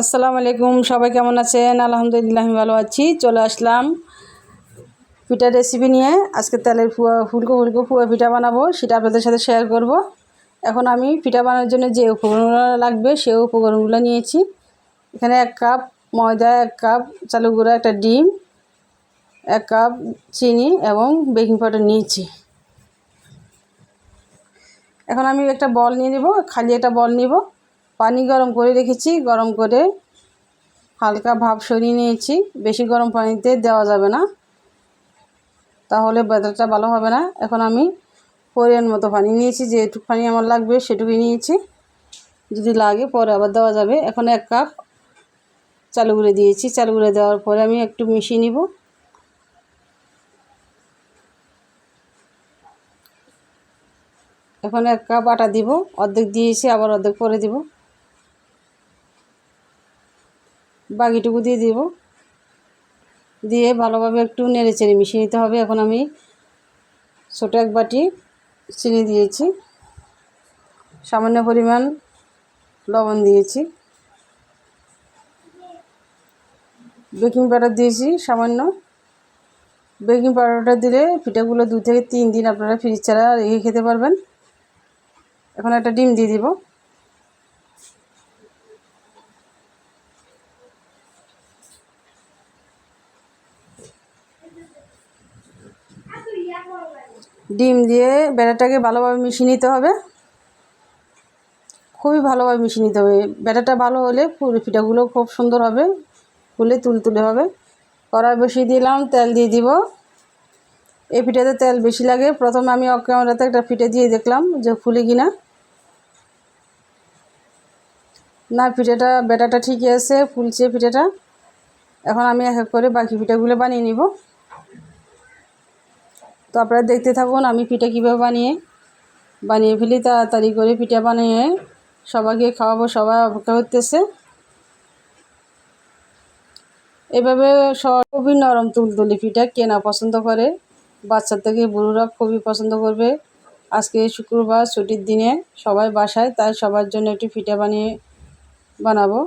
আসসালামু আলাইকুম, সবাই কেমন আছেন? আলহামদুলিল্লাহ, আমি ভালো আছি। চলে আসলাম পিঠার রেসিপি নিয়ে। আজকে তেলের ফুয়া, ফুলকো ফুলকো ফুয়া পিঠা বানাবো, সেটা আপনাদের সাথে শেয়ার করব। এখন আমি পিঠা বানানোর জন্য যে উপকরণগুলো লাগবে, সেই উপকরণগুলো নিয়েছি। এখানে এক কাপ ময়দা, এক কাপ চালু গুঁড়া, একটা ডিম, এক কাপ চিনি এবং বেকিং পাউডার নিয়েছি। এখন আমি একটা বল নিয়ে নেব, খালি একটা বল নিব। পানি গরম করে রেখেছি, গরম করে হালকা ভাপ সরিয়ে নিয়েছি। বেশি গরম পানিতে দেওয়া যাবে না, তাহলে ব্যাটারটা ভালো হবে না। এখন আমি পরিমাণ মতো পানি নিয়েছি যেটুকু পানি আমার লাগবে সেটুকুই নিয়েছি। যদি লাগে পরে আবার দেওয়া যাবে। এখন এক কাপ চালু গুঁড়ে দিয়েছি। চালু গুঁড়ে দেওয়ার পরে আমি একটু মিশিয়ে নিব। এখন এক কাপ আটা দিব, অর্ধেক দিয়েছি, আবার অর্ধেক পরে দিব। বাকিটুকু দিয়ে দিব। দিয়ে ভালোভাবে একটু নেড়ে চেড়ে মিশিয়ে নিতে হবে। এখন আমি ছোটো এক বাটি চিনি দিয়েছি। সামান্য পরিমাণ লবণ দিয়েছি। বেকিং পাউডার দিয়েছি সামান্য। বেকিং পাউডারটা দিলে পিঠাগুলো দু থেকে তিন দিন আপনারা ফ্রিজ ছাড়া রেখে খেতে পারবেন। এখন একটা ডিম দিয়ে দিব। ডিম দিয়ে ব্যাটারটাকে ভালোভাবে মিশিয়ে নিতে হবে। খুবই ভালোভাবে মিশিয়ে নিতে হবে। ব্যাটারটা ভালো হলে পুরি পিঠাগুলো খুব সুন্দর হবে, ফুলে তুলতুলে হবে। কড়াই বসিয়ে দিলাম, তেল দিয়ে দিব। এই পিঠাতে তেল বেশি লাগে। প্রথমে আমি অক ক্যামেরাতে একটা পিঠে দিয়ে দেখলাম যে ফুলে কিনা। না না, পিঠাটা, ব্যাটারটা ঠিকই আছে, ফুলছে পিঠাটা। এখন আমি এক এক করে বাকি পিঠাগুলো বানিয়ে নিব। তো আপনারা দেখতে থাকুন আমি পিঠা কীভাবে বানিয়ে বানিয়ে ফেলি, তাড়াতাড়ি করে পিঠা বানিয়ে সবাইকে খাওয়াবো, সবাই অপেক্ষা করতেছে। এভাবে সব খুবই নরম তুলতুলি পিঠা কেনা পছন্দ করে, বাচ্চা থেকে বুড়োরা খুবই পছন্দ করবে। আজকে শুক্রবার, ছুটির দিনে সবাই বাসায়, তাই সবার জন্য একটি পিঠা বানিয়ে বানাবো।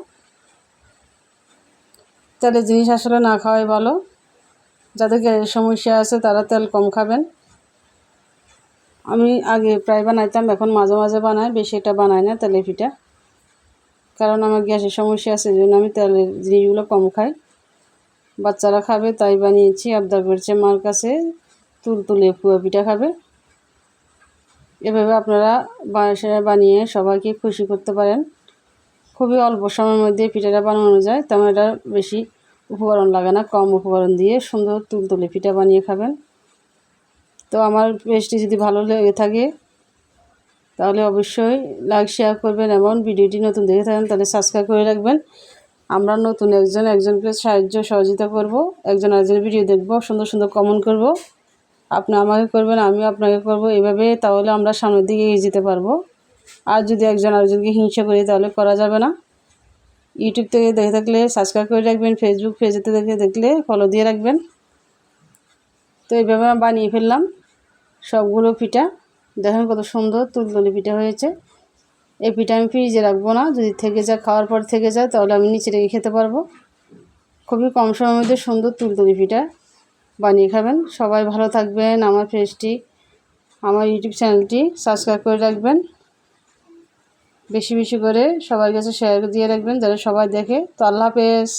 তাহলে জিনিস আসলে না খাওয়াই ভালো। যাদের গ্যাসের সমস্যা আছে তারা তেল কম খাবেন। আমি আগে প্রায় বানাইতাম, এখন মাঝে মাঝে বানাই, বেশি এটা বানাই না তেলের পিঠা। কারণ আমার গ্যাসের সমস্যা আছে জন্য আমি তেলের জিনিসগুলো কম খাই। বাচ্চারা খাবে, তাই বানিয়েছি, আবদার করছে মার কাছে, তুল তুলে পুয়া পিঠা খাবে। এভাবে আপনারা বাসায় বানিয়ে সবাইকে খুশি করতে পারেন। খুবই অল্প সময়ের মধ্যে পিঠাটা বানানো যায়, তেমন এটা বেশি উপকরণ লাগে না, কম উপকরণ দিয়ে সুন্দর তুলতুলে পিঠা বানিয়ে খাবেন। তো আমার পেজটি যদি ভালো লেগে থাকে, তাহলে অবশ্যই লাইক শেয়ার করবেন এবং ভিডিওটি নতুন দেখে থাকেন, তাহলে সাবস্ক্রাইব করে রাখবেন। আমরা নতুন একজন, একজনকে সাহায্য, সহযোগিতা করব, একজন একজনের ভিডিও দেখব, সুন্দর সুন্দর কমেন্ট করব। আপনি আমাকে করবেন আমি আপনাকে করব, এভাবে তাহলে আমরা সামনের দিকে এগিয়ে যেতে পারব। আর যদি একজন আরেকজনকে হিংসা করি, তাহলে করা যাবে না। ইউটিউব থেকে দেখে থাকলে সাবস্ক্রাইব করে রাখবেন ফেসবুক পেজেতে দেখে দেখলে ফলো দিয়ে রাখবেন। তো এইভাবে আমি বানিয়ে ফেললাম সবগুলো পিঠা। দেখেন কত সুন্দর তুলতুলি পিঠা হয়েছে। এই পিঠা আমি ফ্রিজে রাখব না, যদি থেকে যায়, খাওয়ার পর থেকে যায়, তাহলে আমি নিচে রেখে খেতে পারব। খুবই কম সময়ের মধ্যে সুন্দর তুলতুলি পিঠা বানিয়ে খাবেন। সবাই ভালো থাকবেন, আমার পেজটি আমার ইউটিউব চ্যানেলটি সাবস্ক্রাইব করে রাখবেন। বেশি বেশি করে সবার কাছে শেয়ার দিয়ে রাখবেন যারা সবাই দেখে। তো আল্লাহ হাফেজ।